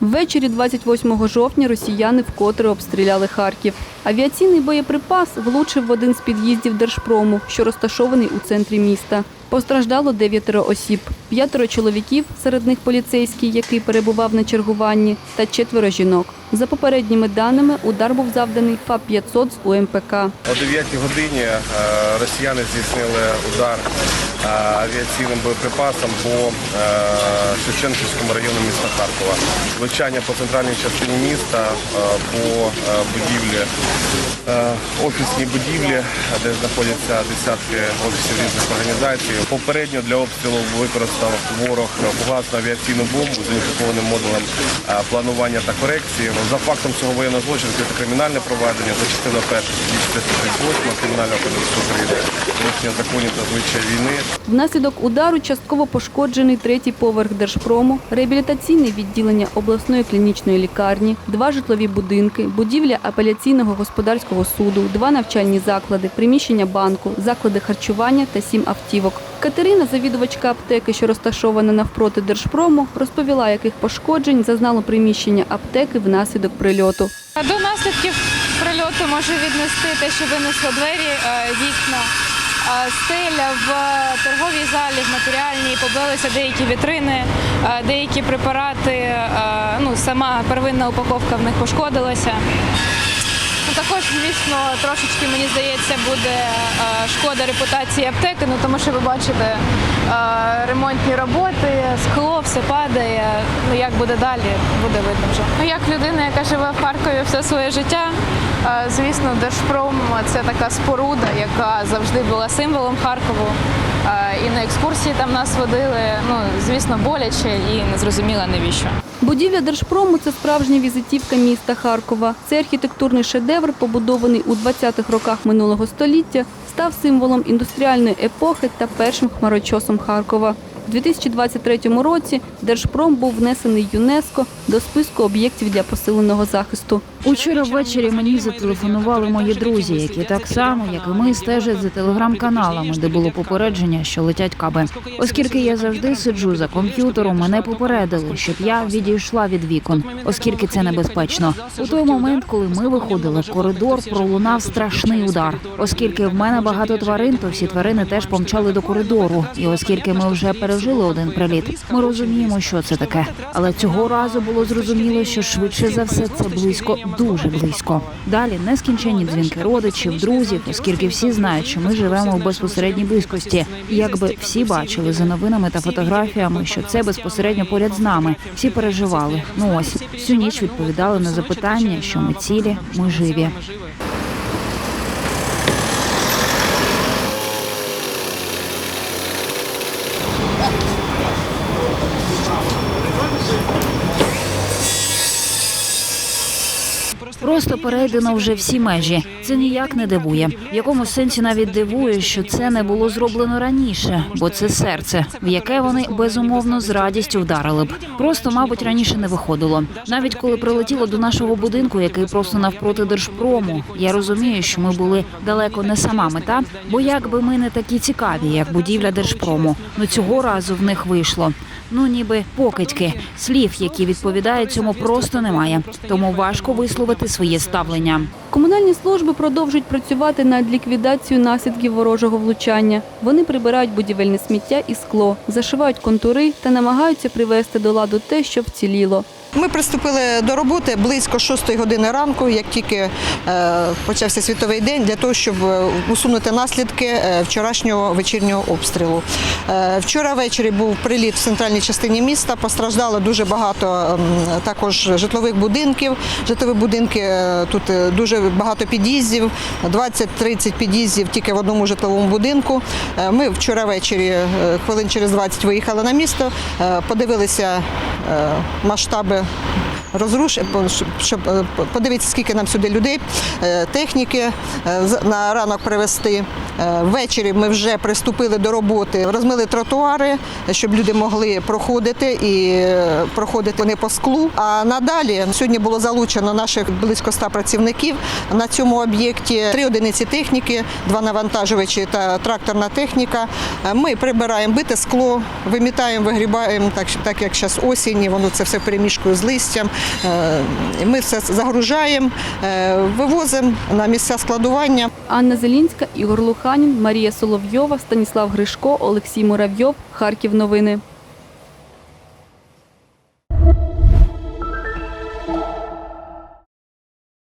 Ввечері 28 жовтня росіяни вкотре обстріляли Харків. Авіаційний боєприпас влучив в один з під'їздів Держпрому, що розташований у центрі міста. Постраждало дев'ятеро осіб, п'ятеро чоловіків, серед них поліцейський, який перебував на чергуванні, та четверо жінок. За попередніми даними, удар був завданий ФАП-500 з УМПК. О 9 годині е, росіяни здійснили удар е, авіаційним боєприпасом по е, Шевченківському району міста Харкова. Влучання по центральній частині міста по будівлі, е, офісній будівлі, де знаходяться десятки офісів різних організацій. Попередньо для обстрілу використав ворог фугасну авіаційну бомбу з уніфікованим модулем е, планування та корекції. За фактом цього воєнного злочину це кримінальне провадження за частиною 1 438 Кримінального кодексу України, порушення законів та звичай війни. Внаслідок удару частково пошкоджений третій поверх Держпрому, реабілітаційне відділення обласної клінічної лікарні, два житлові будинки, будівля апеляційного господарського суду, два навчальні заклади, приміщення банку, заклади харчування та сім автівок. Катерина, завідувачка аптеки, що розташована навпроти Держпрому, розповіла, яких пошкоджень зазнало приміщення аптеки внаслідок прильоту. До наслідків прильоту може віднести те, що винесло двері, е, вікна, е, стеля в торговій залі, в матеріальній, побилися деякі вітрини, е, деякі препарати, ну, сама первинна упаковка в них пошкодилася. Також, звісно, трошечки, мені здається, буде е, шкода репутації аптеки, ну, тому що ви бачите е, ремонтні роботи, скло, все падає. Ну, як буде далі, буде видно вже. Ну, як людина, яка живе в Харкові все своє життя, е, звісно, Держпром це така споруда, яка завжди була символом Харкову. І на екскурсії там нас водили. Ну, звісно, боляче і незрозуміло навіщо. Будівля Держпрому це справжня візитівка міста Харкова. Цей архітектурний шедевр, побудований у 20-х роках минулого століття, став символом індустріальної епохи та першим хмарочосом Харкова. У 2023 році Держпром був внесений ЮНЕСКО до списку об'єктів для посиленого захисту. Учора ввечері мені зателефонували мої друзі, які так само, як і ми, стежать за телеграм-каналами, де було попередження, що летять каби. Оскільки я завжди сиджу за комп'ютером, мене попередили, щоб я відійшла від вікон, оскільки це небезпечно. У той момент, коли ми виходили в коридор, пролунав страшний удар. Оскільки в мене багато тварин, то всі тварини теж помчали до коридору. І оскільки ми вже пережили один приліт, ми розуміємо, що це таке. Але цього разу було зрозуміло, що швидше за все це близько, дуже близько. Далі нескінченні дзвінки родичів, друзів, оскільки всі знають, що ми живемо в безпосередній близькості. Якби всі бачили за новинами та фотографіями, що це безпосередньо поряд з нами. Всі переживали. Ну ось всю ніч відповідали на запитання, що ми цілі, ми живі. Просто перейдено вже всі межі. Це ніяк не дивує. В якомусь сенсі навіть дивує, що це не було зроблено раніше, бо це серце, в яке вони безумовно з радістю вдарили б. Просто, мабуть, раніше не виходило. Навіть коли прилетіло до нашого будинку, який просто навпроти держпрому, я розумію, що ми були далеко не сама мета, бо якби ми не такі цікаві, як будівля держпрому, ну цього разу в них вийшло. Ну, ніби покидьки. Слів, які відповідають цьому, просто немає. Тому важко висловити своє ставлення. Комунальні служби продовжують працювати над ліквідацією наслідків ворожого влучання. Вони прибирають будівельне сміття і скло, зашивають контури та намагаються привести до ладу те, що вціліло. Ми приступили до роботи близько 6 години ранку, як тільки е, почався світовий день, для того, щоб е, усунути наслідки е, вчорашнього вечірнього обстрілу. Вчора ввечері був приліт в центральній частині міста. Постраждало дуже багато ем, також житлових будинків. Житлові будинки тут е, багато під'їздів, 20-30 під'їздів тільки в одному житловому будинку. Е, Ми вчора ввечері, е, хвилин через 20 виїхали на місто, е, подивилися масштаби розруш, щоб- щоб е, подивитися, скільки нам сюди людей, е, техніки е, на ранок привезти. Е, Ввечері ми вже приступили до роботи, розмили тротуари, щоб люди могли проходити і е, проходити не по склу. А надалі сьогодні було залучено наших близько 100 працівників на цьому об'єкті. Три одиниці техніки, два навантажувачі та тракторна техніка. Е, Ми прибираємо бите скло, вимітаємо, вигрібаємо, так, так як зараз осінь, воно це все перемішкує з листям. Е, Ми все загружаємо, е, вивозимо на місця складування. Анна Зелінська, Ігор Луханін, Марія Соловйова, Станіслав Гришко, Олексій Муравйов. Харків новини.